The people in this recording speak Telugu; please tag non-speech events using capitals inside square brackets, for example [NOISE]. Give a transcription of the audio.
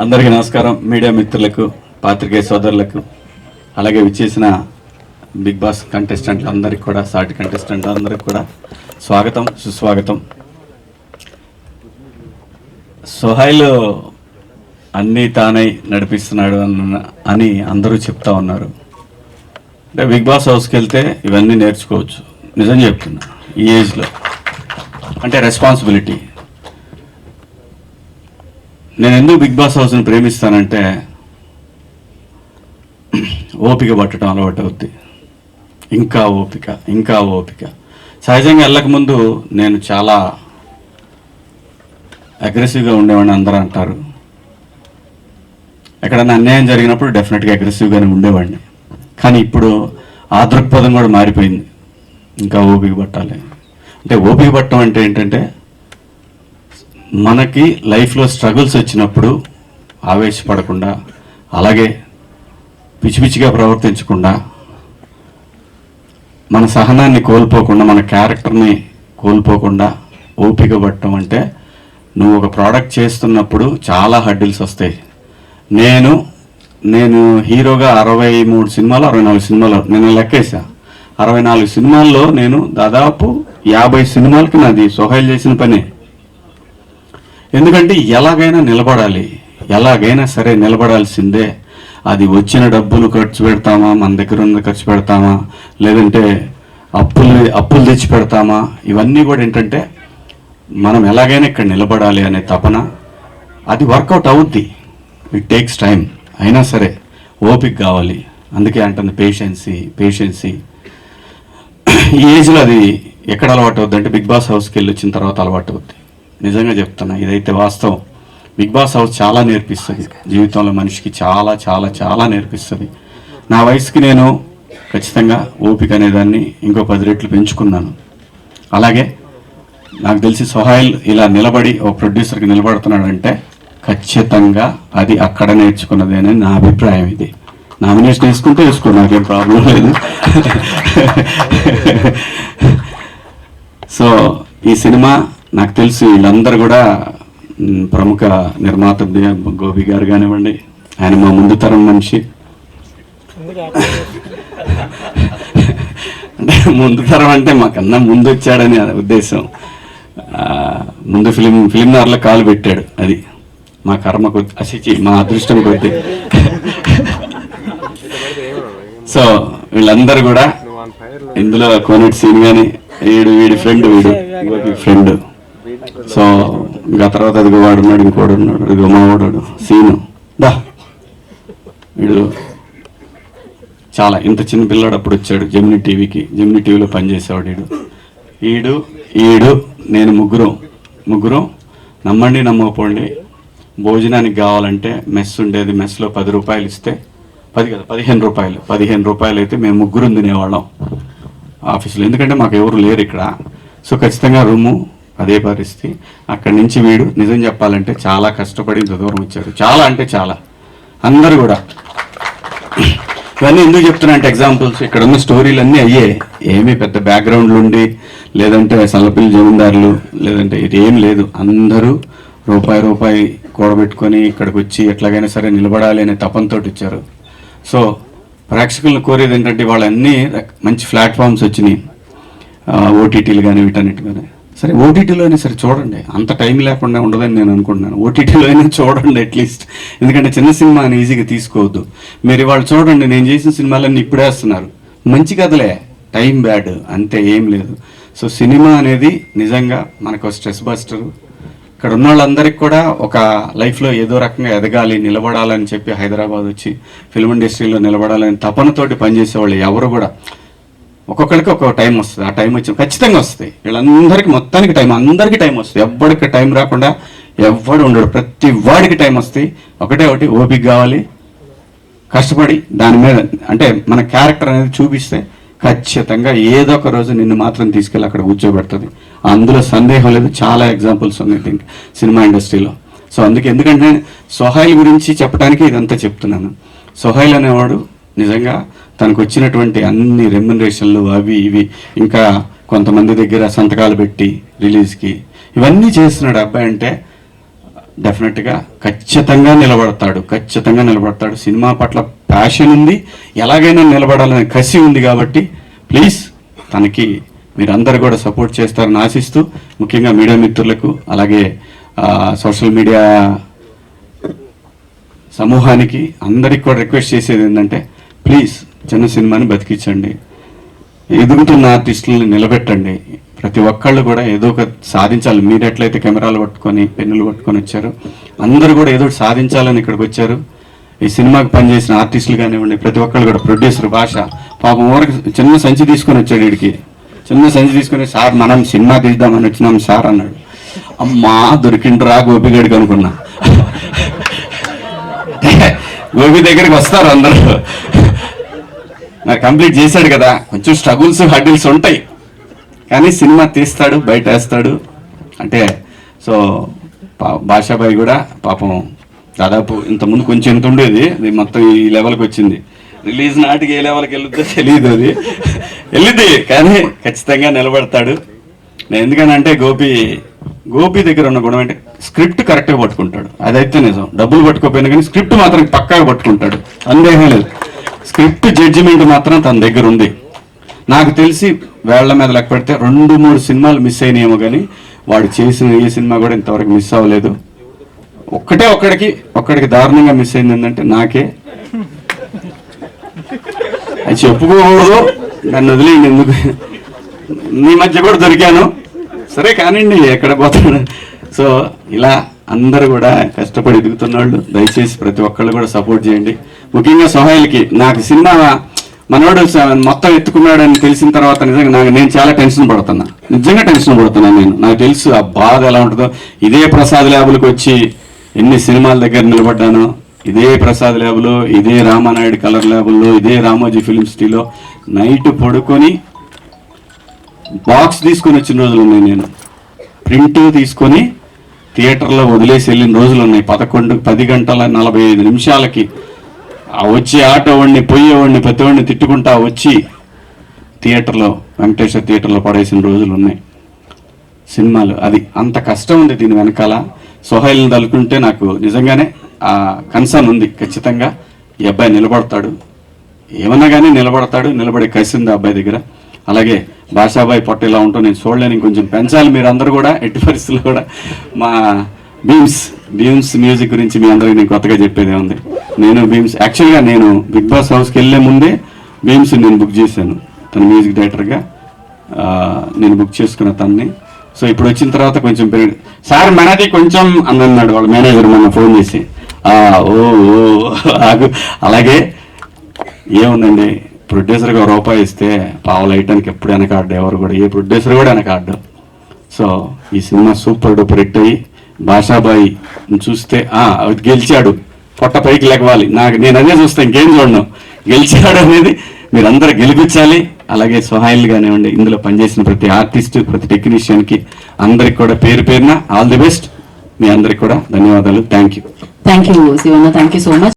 అందరికీ నమస్కారం. మీడియా మిత్రులకు పాత్రికేయ సోదరులకు అలాగే విచ్చేసిన బిగ్ బాస్ కంటెస్టెంట్లు అందరికి కూడా సాటి కంటెస్టెంట్ అందరికి కూడా స్వాగతం సుస్వాగతం. సుహైల్ అన్నీ తానై నడిపిస్తున్నాడు అన్న అని అందరూ చెప్తా ఉన్నారు. అంటే బిగ్ బాస్ హౌస్కి వెళ్తే ఇవన్నీ నేర్చుకోవచ్చు. నిజం చెప్తున్నా ఈ ఏజ్లో. అంటే రెస్పాన్సిబిలిటీ. నేను ఎందుకు బిగ్ బాస్ హౌస్ని ప్రేమిస్తానంటే ఓపిక పట్టడం అలవాటు అవుద్ది. ఇంకా ఓపిక ఇంకా ఓపిక. సహజంగా వెళ్ళకముందు నేను చాలా అగ్రెసివ్గా ఉండేవాడిని అందరూ అంటారు. ఎక్కడైనా అన్యాయం జరిగినప్పుడు డెఫినెట్గా అగ్రెసివ్గానే ఉండేవాడిని. కానీ ఇప్పుడు ఆ దృక్పథం కూడా మారిపోయింది. ఇంకా ఓపిక పట్టాలి. అంటే ఓపిక పట్టడం అంటే ఏంటంటే మనకి లైఫ్లో స్ట్రగుల్స్ వచ్చినప్పుడు ఆవేశపడకుండా అలాగే పిచ్చి పిచ్చిగా ప్రవర్తించకుండా మన సహనాన్ని కోల్పోకుండా మన క్యారెక్టర్ని కోల్పోకుండా ఓపిక పట్టడం అంటే నువ్వు ఒక ప్రోడక్ట్ చేస్తున్నప్పుడు చాలా హడ్డిల్స్ వస్తాయి. నేను నేను హీరోగా అరవై మూడు సినిమాలు అరవై నాలుగు సినిమాలు నేను లెక్కేసా అరవై నాలుగు సినిమాల్లో నేను దాదాపు యాభై సినిమాలకి నాది సోహైల్ చేసిన పనే. ఎందుకంటే ఎలాగైనా నిలబడాలి. ఎలాగైనా సరే నిలబడాల్సిందే. అది వచ్చిన డబ్బులు ఖర్చు పెడతామా? మన దగ్గర ఉన్న ఖర్చు పెడతామా? లేదంటే అప్పులు అప్పులు తెచ్చి పెడతామా? ఇవన్నీ కూడా ఏంటంటే మనం ఎలాగైనా ఇక్కడ నిలబడాలి అనే తపన. అది వర్కౌట్ అవుద్ది. ఇట్ టేక్స్ టైం అయినా సరే ఓపిక కావాలి. అందుకే అంటుంది పేషెన్సీ పేషెన్సీ ఈ ఏజ్లో అది ఎక్కడ అలవాటు అవుద్ది అంటే బిగ్ బాస్ హౌస్కి వెళ్ళి వచ్చిన తర్వాత అలవాటు అవుద్ది. నిజంగా చెప్తున్నా ఇదైతే వాస్తవం. బిగ్ బాస్ హౌస్ చాలా నేర్పిస్తుంది. జీవితంలో మనిషికి చాలా చాలా చాలా నేర్పిస్తుంది. నా వయసుకి నేను ఖచ్చితంగా ఓపిక అనేదాన్ని ఇంకో పది రెట్లు పెంచుకున్నాను. అలాగే నాకు తెలిసి సొహైల్ ఇలా నిలబడి ఓ ప్రొడ్యూసర్కి నిలబడుతున్నాడంటే ఖచ్చితంగా అది అక్కడ నేర్చుకున్నదేనని నా అభిప్రాయం ఇది. నామినేషన్ వేసుకుంటే వేసుకో నాకేం ప్రాబ్లం లేదు. సో ఈ సినిమా నాకు తెలిసి వీళ్ళందరూ కూడా ప్రముఖ నిర్మాత గోపి గారు కానివ్వండి ఆయన మా ముందు తరం మనిషి. అంటే ముందు తరం అంటే మాకన్నా ముందు వచ్చాడని ఉద్దేశం. ముందు ఫిలిం ఫిలిం నార్లో కాలు పెట్టాడు అది. మా కర్మ కొద్ది అసిచి మా అదృష్టం కొద్ది. సో వీళ్ళందరూ కూడా ఇందులో కోనేటి సీన్ కానీ వీడు వీడి ఫ్రెండ్ వీడు. గోపి ఫ్రెండ్. సో ఇంకా తర్వాత అదిగో వాడు ఉన్నాడు ఇంకోడు ఉన్నాడు. అదిగో మావాడు సీను. దా. వీడు చాలా ఇంత చిన్న పిల్లాడు అప్పుడు వచ్చాడు జెమిని టీవీకి. జెమిని టీవీలో పనిచేసేవాడు వీడు. ఈడు ఈడు నేను ముగ్గురం. ముగ్గురం నమ్మండి నమ్మకపోండి. భోజనానికి కావాలంటే మెస్ ఉండేది. మెస్లో పది రూపాయలు ఇస్తే పది కదా పదిహేను రూపాయలు. పదిహేను రూపాయలు అయితే మేము ముగ్గురు తినేవాళ్ళం ఆఫీసులో. ఎందుకంటే మాకు ఎవరు లేరు ఇక్కడ. సో ఖచ్చితంగా రూము అదే పరిస్థితి. అక్కడి నుంచి వీడు నిజం చెప్పాలంటే చాలా కష్టపడి ఇంత దూరం వచ్చాడు. చాలా అంటే చాలా. అందరూ కూడా. ఇవన్నీ ఎందుకు చెప్తున్నా అంటే ఎగ్జాంపుల్స్ ఇక్కడ ఉన్న స్టోరీలు అన్నీ అయ్యే. ఏమీ పెద్ద బ్యాక్గ్రౌండ్లు ఉండి లేదంటే సల్లపిల్లి జమీందారులు లేదంటే ఇది ఏం లేదు. అందరూ రూపాయి రూపాయి కూడబెట్టుకొని ఇక్కడికి వచ్చి ఎట్లాగైనా సరే నిలబడాలి అనే తపంతో ఇచ్చారు సో ప్రేక్షకులను కోరేది ఏంటంటే వాళ్ళన్నీ మంచి ప్లాట్ఫామ్స్ వచ్చినాయి. ఓటీటీలు కానీ వీటన్నిటి కానీ సరే ఓటీటీలో అయినా సరే చూడండి. అంత టైం లేకుండా ఉండదని నేను అనుకుంటున్నాను. ఓటీటీలో అయినా చూడండి అట్లీస్ట్ ఎందుకంటే చిన్న సినిమాని ఈజీగా తీసుకోవద్దు. మీరు ఇవాళ చూడండి నేను చేసిన సినిమాలన్నీ ఇప్పుడే వస్తున్నారు. మంచి కథలే. Time bad. అంతే ఏం లేదు. సో సినిమా అనేది నిజంగా మనకు స్ట్రెస్ బస్టర్. ఇక్కడ ఉన్న వాళ్ళందరికీ కూడా ఒక లైఫ్లో ఏదో రకంగా ఎదగాలి నిలబడాలని చెప్పి హైదరాబాద్ వచ్చి ఫిల్మ్ ఇండస్ట్రీలో నిలబడాలని తపనతోటి పనిచేసే వాళ్ళు ఎవరు కూడా. ఒక్కొక్కరికి ఒక్కొక్క టైం వస్తుంది. ఆ టైం వచ్చి ఖచ్చితంగా వస్తాయి వీళ్ళందరికీ మొత్తానికి టైం అందరికీ టైం వస్తుంది. ఎవ్వడికి టైం రాకుండా ఎవ్వడు ఉండడు. ప్రతి వాడికి టైం వస్తాయి ఒకటే ఒకటి ఓపిక కావాలి. కష్టపడి దాని మీద అంటే మన క్యారెక్టర్ అనేది చూపిస్తే ఖచ్చితంగా ఏదో ఒక రోజు నిన్ను మాత్రం తీసుకెళ్ళి అక్కడ కూర్చోబెడుతుంది. అందులో సందేహం లేదు. చాలా ఎగ్జాంపుల్స్ ఉన్నాయి దీనికి సినిమా ఇండస్ట్రీలో. సో అందుకే ఎందుకంటే నేను సొహైల్ గురించి చెప్పడానికి ఇదంతా చెప్తున్నాను. సొహైల్ అనేవాడు నిజంగా తనకు వచ్చినటువంటి అన్ని రెమ్యునరేషన్లు అవి ఇవి ఇంకా కొంతమంది దగ్గర సంతకాలు పెట్టి రిలీజ్కి ఇవన్నీ చేస్తున్నాడు అబ్బాయి అంటే డెఫినెట్గా ఖచ్చితంగా నిలబడతాడు ఖచ్చితంగా నిలబడతాడు. సినిమా పట్ల ప్యాషన్ ఉంది ఎలాగైనా నిలబడాలనే కసి ఉంది కాబట్టి ప్లీజ్ తనకి మీరందరూ కూడా సపోర్ట్ చేస్తారని ఆశిస్తూ ముఖ్యంగా మీడియా మిత్రులకు అలాగే సోషల్ మీడియా సమూహానికి అందరికి కూడా రిక్వెస్ట్ చేసేది ఏంటంటే ప్లీజ్ చిన్న సినిమాని బతికించండి. ఎదుగుతున్న ఆర్టిస్టులను నిలబెట్టండి. ప్రతి ఒక్కళ్ళు కూడా ఏదో ఒక సాధించాలి. మీరు ఎట్లయితే కెమెరాలు పట్టుకొని పెన్నులు పట్టుకొని వచ్చారు అందరూ కూడా ఏదో ఒకటి సాధించాలని ఇక్కడికి వచ్చారు. ఈ సినిమాకి పనిచేసిన ఆర్టిస్టులు కానివ్వండి ప్రతి ఒక్కళ్ళు కూడా ప్రొడ్యూసర్ భాష. పాపం ఊరికి చిన్న సంచి తీసుకొని వచ్చాడు వీడికి. చిన్న సంచి తీసుకొని సార్ మనం సినిమా తీద్దామని వచ్చినాం సార్ అన్నాడు. అమ్మా దొరికిండ్రా గోపిగడికి అనుకున్నా. [LAUGHS] గోపి దగ్గరికి వస్తారు అందరూ. కంప్లీట్ చేశాడు కదా. కొంచెం స్ట్రగుల్స్ హడ్డిల్స్ ఉంటాయి. కానీ సినిమా తీస్తాడు బయట వేస్తాడు. అంటే సో పా- భాషాబాయి కూడా పాపం దాదాపు ఇంతకుముందు కొంచెం ఎంత ఉండేది అది మొత్తం ఈ లెవెల్కి వచ్చింది. రిలీజ్ నాటికి ఏ లెవెల్కి వెళ్ళొద్దో తెలియదు అది. వెళ్ళింది కానీ ఖచ్చితంగా నిలబడతాడు. నేను ఎందుకనంటే గోపి గోపి దగ్గర ఉన్న గుణం అంటే స్క్రిప్ట్ కరెక్ట్గా పట్టుకుంటాడు. అదైతే నిజం. డబ్బులు పట్టుకోపోయినా కానీ స్క్రిప్ట్ మాత్రం పక్కాగా పట్టుకుంటాడు. సందేహం లేదు. స్క్రిప్ట్ జడ్జిమెంట్ మాత్రం తన దగ్గర ఉంది. నాకు తెలిసి వేళ్ళ మీద లెక్క పెడితే రెండు మూడు సినిమాలు మిస్ అయినాయేమో కానీ వాడు చేసిన ఏ సినిమా కూడా ఇంతవరకు మిస్ అవ్వలేదు. ఒక్కటే ఒక్కడికి ఒక్కడికి దారుణంగా మిస్ అయింది ఏంటంటే నాకే. అది చెప్పుకోకూడదు నన్ను వదిలేయండి ఎందుకు? నీ మధ్య కూడా దొరికాను. సరే కానివ్వండి ఎక్కడ పోతాను. సో ఇలా అందరు కూడా కష్టపడి ఎదుగుతున్న వాళ్ళు దయచేసి ప్రతి ఒక్కళ్ళు కూడా సపోర్ట్ చేయండి. ముఖ్యంగా సోహైల్కి. నాకు సినిమా మనోడు మొత్తం ఎత్తుకున్నాడని తెలిసిన తర్వాత నిజంగా నాకు నేను చాలా టెన్షన్ పడుతున్నా. నిజంగా టెన్షన్ పడుతున్నా నేను. నాకు తెలుసు ఆ బాధ ఎలా ఉంటుందో. ఇదే ప్రసాద్ ల్యాబులకు వచ్చి ఎన్ని సినిమాల దగ్గర నిలబడ్డాను. ఇదే ప్రసాద్ ల్యాబ్లో ఇదే రామానాయుడు కలర్ ల్యాబుల్లో ఇదే రామోజీ ఫిలిం సిటీలో. నైట్ పడుకొని బాక్స్ తీసుకొని వచ్చిన రోజులు ఉన్నాయి నేను. ప్రింట్ తీసుకొని థియేటర్లో వదిలేసి వెళ్ళిన రోజులు ఉన్నాయి. పదకొండు పది గంటల నలభై ఐదు నిమిషాలకి. ఆ వచ్చి ఆటో వాడిని పోయేవాడిని పెద్దవాడిని తిట్టుకుంటా వచ్చి థియేటర్లో వెంకటేశ్వర థియేటర్లో పడేసిన రోజులు ఉన్నాయి. సినిమాలు. అది అంత కష్టం ఉంది దీని వెనకాల. సోహైల్ని తలుకుంటే నాకు నిజంగానే ఆ కన్సర్న్ ఉంది ఖచ్చితంగా. ఈ అబ్బాయి నిలబడతాడు. ఏమన్నా కానీ నిలబడతాడు. నిలబడే కసి ఉంది ఆ అబ్బాయి దగ్గర. అలాగే భాషాబాయి పొట్ట ఇలా ఉంటూ నేను చూడలేని. కొంచెం పెంచాలి మీరు అందరూ కూడా ఎట్టి పరిస్థితుల్లో కూడా. మా బీమ్స్ బీమ్స్ మ్యూజిక్ గురించి మీ అందరికీ నేను కొత్తగా చెప్పేదే ఉంది నేను భీమ్స్ యాక్చువల్గా నేను బిగ్ బాస్ హౌస్కి వెళ్ళే ముందే భీమ్స్ నేను బుక్ చేశాను. తన మ్యూజిక్ డైరెక్టర్గా నేను బుక్ చేసుకున్న తన్ని. సో ఇప్పుడు వచ్చిన తర్వాత కొంచెం పెరిగి సార్ మనది కొంచెం అని అన్నాడు వాళ్ళ మేనేజర్ మొన్న ఫోన్ చేసి. ఓ ఓ అలాగే ఏముందండి ప్రొడ్యూసర్గా రూపాయి ఇస్తే పావులు వేయటానికి ఎప్పుడు వెనకాడ్డు ఎవరు కూడా ఏ ప్రొడ్యూసర్ కూడా వెనకాడ్డు. సో ఈ సినిమా సూపర్ డూపర్ హిట్ అయ్యి భాషాబాయి చూస్తే గెలిచాడు. పొట్ట పైకి లెగవాలి నాకు నేను అదే చూస్తే ఇంకేం చూడను. గెలిచాడు అనేది మీరందరూ గెలిపించాలి అలాగే సహాయాలు కానివ్వండి ఇందులో పనిచేసిన ప్రతి ఆర్టిస్ట్ ప్రతి టెక్నీషియన్కి అందరికి కూడా పేరు పేరున ఆల్ ది బెస్ట్. మీ అందరికి కూడా ధన్యవాదాలు. Thank you. Thank you Shivanna. Thank you so much.